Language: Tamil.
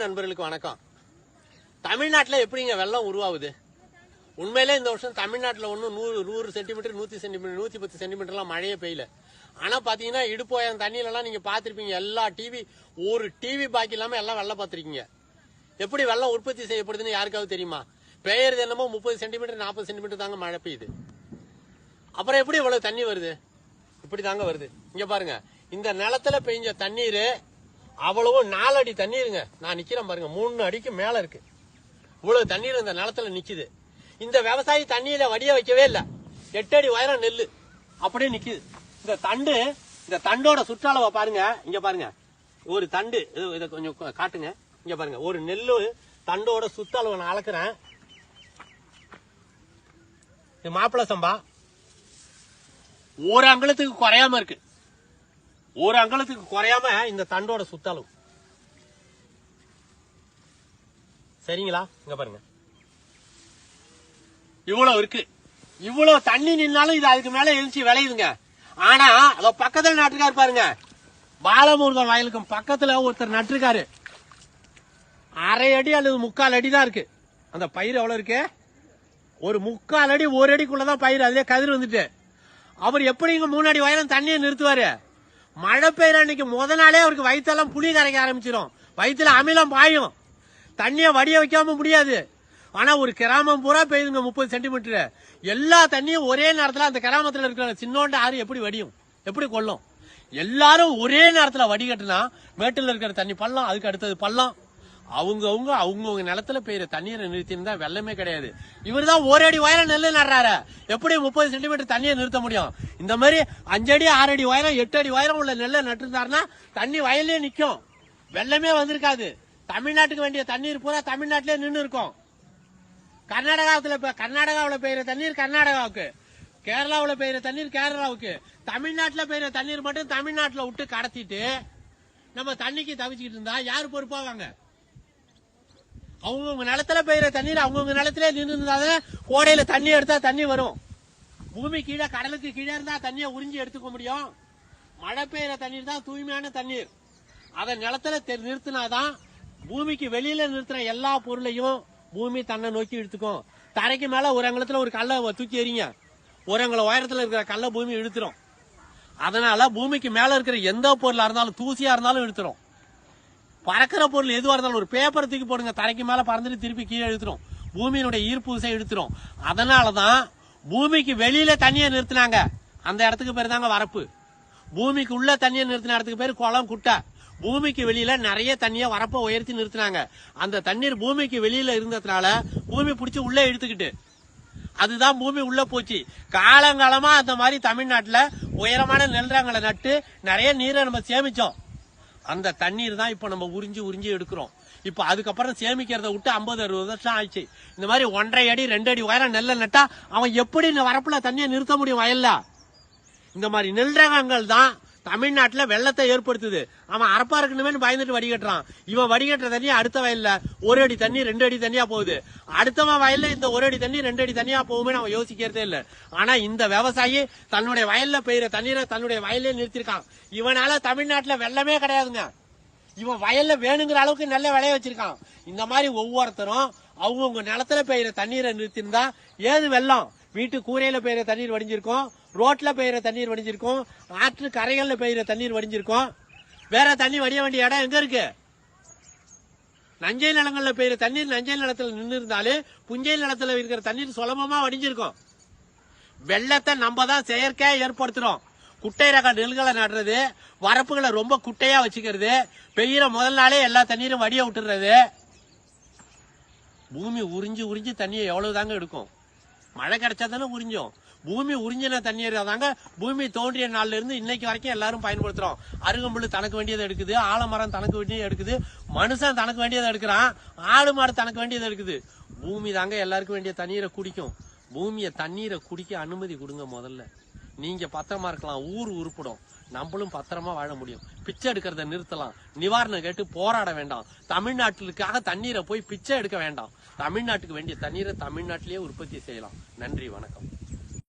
தமிழ் நண்பர்களுக்கு வணக்கம். தமிழ்நாட்டில் எப்படிங்க வெள்ளம் உருவாகுது? உண்மையிலே இந்த வருஷம் தமிழ்நாட்டில் ஒன்றும் நூறு நூறு சென்டிமீட்டர் நூற்றி சென்டிமீட்டர் நூற்றி பத்து சென்டிமீட்டர்லாம் மழையே பெய்யல. ஆனால் பார்த்தீங்கன்னா இடுப்போயம் தண்ணியிலலாம் நீங்கள் பார்த்துருப்பீங்க எல்லா டிவி ஒரு டிவி பாக்கி இல்லாமல் எல்லாம் வெள்ளம் பார்த்துருக்கீங்க எப்படி வெள்ளம் உற்பத்தி செய்யப்படுதுன்னு யாருக்காவது தெரியுமா? பெய்யறது என்னமோ முப்பது சென்டிமீட்டர் நாற்பது சென்டிமீட்டர் தாங்க மழை பெய்யுது. அப்புறம் எப்படி இவ்வளவு தண்ணி வருது? இப்படி தாங்க வருது. இங்க பாருங்க. இந்த நிலத்துல பெய்ஞ்ச தண்ணீர் அவ்வளவும் நாலு அடி தண்ணீருங்க. நான் நிக்கிறேன் பாருங்க. மூணு அடிக்கு மேல இருக்கு. இவ்வளவு தண்ணீர் இந்த நிலத்துல நிக்குது. இந்த விவசாயி தண்ணியில வடிய வைக்கவே இல்லை. எட்டு அடி உயரம் நெல் அப்படியே நிக்குது. இந்த தண்டு இந்த தண்டோட சுற்றளவை பாருங்க. இங்க பாருங்க. ஒரு தண்டு. இது- இதை கொஞ்சம் காட்டுங்க. இங்க பாருங்க. ஒரு நெல்லு தண்டோட சுற்றளவை நான் அளக்குறேன். இது மாப்பிள சம்பா. ஒரு அங்குலத்துக்கு குறையாம இருக்கு. ஒரு அங்குலத்துக்கு குறையாம இந்த தண்டோட சுத்தளவு சரிங்களா? இங்க பாருங்க. இவ்வளவு இருக்கு. இவ்வளவு தண்ணி நின்னாலும் இது அதுக்கு மேல எழுச்சி விளையுதுங்க. ஆனா அத பக்கத்துல நட்டுருக்காரு பாருங்க. பாலமுருகன் வயலுக்கும் பக்கத்துல ஒருத்தர் நட்டுருக்காரு. அரை அடி அல்லது முக்கால் அடி தான் இருக்கு. அந்த பயிர் எவ்வளவு இருக்கு? ஒரு முக்கால் அடி ஒரு அடிக்குள்ளதான் பயிர். அதுலயே கதிர் வந்துட்டு. அவர் எப்படிங்க மூணு அடி வயலும் தண்ணியை நிறுத்துவாரு? மழை பெய்யற அன்னைக்கு முத நாளே அவருக்கு வயிற்றெல்லாம் புளி கரைக்க ஆரம்பிச்சிடும் வயிற்றுல அமிலம் பாயும். தண்ணியை வடிய வைக்காம முடியாது. ஆனா ஒரு கிராமம் பூரா பெய்யுதுங்க முப்பது சென்டிமீட்டர். எல்லா தண்ணியும் ஒரே நேரத்தில் அந்த கிராமத்தில் இருக்கிற சின்னோண்ட ஆறு எப்படி வடியும்? எப்படி கொள்ளும்? எல்லாரும் ஒரே நேரத்தில் வடிகட்டுனா மேட்டில் இருக்கிற தண்ணி பள்ளம் அதுக்கு அடுத்தது பள்ளம். அவங்கவுங்க அவங்கவுங்க நிலத்துல பெய்யுற தண்ணீரை நிறுத்தினா வெள்ளமே கிடையாது. இவர் தான் ஒரு அடி உயரம் நெல் நடுறாரு. எப்படி முப்பது சென்டிமீட்டர் தண்ணியை நிறுத்த முடியும்? இந்த மாதிரி அஞ்சு அடி ஆறு அடி உயரம் எட்டு அடி உயரம் உள்ள நெல்லை நட்டுருந்தாருன்னா தண்ணி வயலே நிற்கும் வெள்ளமே வந்திருக்காது. தமிழ்நாட்டுக்கு வேண்டிய தண்ணீர் பூரா தமிழ்நாட்டிலே நின்று இருக்கும். கர்நாடகாவில் இப்போ கர்நாடகாவில் பெய்யுற தண்ணீர் கர்நாடகாவுக்கு. கேரளாவில் பெய்யுற தண்ணீர் கேரளாவுக்கு. தமிழ்நாட்டில் பெய்யுற தண்ணீர் மட்டும் தமிழ்நாட்டில் விட்டு கடத்திட்டு நம்ம தண்ணிக்கு தவிச்சுக்கிட்டு இருந்தா யார் பொறுப்பாவாங்க? அவங்கவுங்க நிலத்துல பெய்யுற தண்ணீர் அவங்கவுங்க நிலத்துல நின்று இருந்தாதான் கோடையில தண்ணி எடுத்தா தண்ணி வரும். பூமி கீழே கடலுக்கு கீழே இருந்தா தண்ணியை உறிஞ்சி எடுத்துக்க முடியும். மழை பெய்யுற தண்ணீர் தான் தூய்மையான தண்ணீர். அதை நிலத்துல தெ- நிறுத்தினாதான் பூமிக்கு வெளியில நிறுத்துற எல்லா பொருளையும் பூமி தன்னை நோக்கி இழுத்துக்கும். தரைக்கு மேல ஒரு அங்கலத்துல ஒரு கல்லை தூக்கி எறிங்க. ஒரு அங்கல உயரத்துல இருக்கிற கல்லை பூமி இழுத்துரும். அதனால பூமிக்கு மேல இருக்கிற எந்த பொருளா இருந்தாலும் தூசியா இருந்தாலும் இழுத்துரும். பறக்கிற பொருள் எதுவாக இருந்தாலும் ஒரு பேப்பர் தூக்கி போடுங்க. தரைக்கு மேலே பறந்துட்டு திருப்பி கீழே இழுத்துரும். பூமியினுடைய ஈர்ப்பு விசை இழுத்துரும். அதனாலதான் பூமிக்கு வெளியில தண்ணியை நிறுத்தினாங்க. அந்த இடத்துக்கு பேர் தாங்க வரப்பு. பூமிக்கு உள்ள தண்ணியை நிறுத்தின இடத்துக்கு பேர் குளம் குட்டை. பூமிக்கு வெளியில நிறைய தண்ணியை வரப்ப உயர்த்தி நிறுத்தினாங்க. அந்த தண்ணீர் பூமிக்கு வெளியில இருந்ததுனால பூமி பிடிச்சி உள்ளே இழுத்துக்கிட்டு. அதுதான் பூமி உள்ள போச்சு. காலங்காலமா அந்த மாதிரி தமிழ்நாட்டில் உயரமான நெல்றாங்களை நட்டு நிறைய நீரை நம்ம சேமிச்சோம். அந்த தண்ணீர் தான் இப்ப நம்ம உறிஞ்சி உறிஞ்சி எடுக்கிறோம். இப்ப அதுக்கப்புறம் சேமிக்கிறத விட்டு ஐம்பது அறுபது வருஷம் ஆயிடுச்சு. இந்த மாதிரி ஒன்றரை அடி ரெண்டு அடி உயரம் நெல்லை நட்டா அவன் எப்படி இந்த வரப்புல தண்ணியை நிறுத்த முடியும் வயல்ல? இந்த மாதிரி நெல் ரகங்கள் தான் தமிழ்நாட்டுல வெள்ளத்தை ஏற்படுத்துது. அவன் அரப்பா இருக்கணுமே பயந்துட்டு வடிகட்டுறான் இவன் வடிகட்டுற தண்ணி அடுத்த வயல்ல ஒரு அடி தண்ணி ரெண்டு அடி தண்ணியா போகுது. அடுத்தவன் வயல்ல இந்த ஒரு அடி தண்ணி ரெண்டு அடி தண்ணியா போகுமே அவன் யோசிக்கிறதே இல்ல. ஆனா இந்த விவசாயி தன்னுடைய வயல்ல பெய்யுற தண்ணீரை தன்னுடைய வயலே நிறுத்திருக்கான். இவனால தமிழ்நாட்டுல வெள்ளமே கிடையாதுங்க. இவன் வயல்ல வேணுங்கிற அளவுக்கு நல்ல விளைய வச்சிருக்கான். இந்த மாதிரி ஒவ்வொருத்தரும் அவங்கவுங்க நிலத்துல பெய்யுற தண்ணீரை நிறுத்திருந்தா ஏது வெள்ளம்? வீட்டு கூரையில பெய்யற தண்ணீர் வடிஞ்சிருக்கும் ரோட்ல பெய்யற தண்ணீர் வடிஞ்சிருக்கும் ஆற்று கரைகள்ல பெய்யற தண்ணீர் வடிஞ்சிருக்கும். வேற தண்ணி வடிய வேண்டிய இடம் எங்க இருக்கு? நஞ்சை நிலங்கள்ல பெய்யற தண்ணீர் நஞ்சை நிலத்துல நின்று இருந்தாலே புஞ்சை நிலத்துல இருக்கிற தண்ணீர் சுலபமா வடிஞ்சிருக்கும். வெள்ளத்தை நம்ம தான் செயற்கையா ஏற்படுத்துறோம். குட்டை ரக நெல்களை நடுறது வரப்புகளை ரொம்ப குட்டையா வச்சுக்கிறது பெய்யற முதல் நாளே எல்லா தண்ணீரும் வடிய விட்டுறது. பூமி உறிஞ்சி உறிஞ்சி தண்ணியை எவ்வளவு தாங்க எடுக்கும்? மழை கிடைச்சா தானே உறிஞ்சோம். பூமி உறிஞ்சின தண்ணீர் தாங்க பூமி தோன்றிய நாள்ல இருந்து இன்னைக்கு வரைக்கும் எல்லாரும் பயன்படுத்துறோம். அருகம்புல் தனக்கு வேண்டியதை எடுக்குது ஆலமரம் தனக்கு வேண்டியதை எடுக்குது மனுஷன் தனக்கு வேண்டியதை எடுக்கிறான் ஆடு மாடு தனக்கு வேண்டியதை எடுக்குது. பூமி தாங்க எல்லாருக்கும் வேண்டிய தண்ணீரை குடிக்கும். பூமியை தண்ணீரை குடிக்க அனுமதி கொடுங்க முதல்ல. நீங்க பத்திரமா இருக்கலாம் ஊர் உருப்படும். நம்மளும் பத்திரமா வாழ முடியும். பிச்சை எடுக்கிறத நிறுத்தலாம். நிவாரணம் கேட்டு போராட வேண்டாம். தமிழ்நாட்டிற்காக தண்ணீரை போய் பிச்சை எடுக்க வேண்டாம். தமிழ்நாட்டுக்கு வேண்டிய தண்ணீரை தமிழ்நாட்டிலேயே உற்பத்தி செய்யலாம். நன்றி வணக்கம்.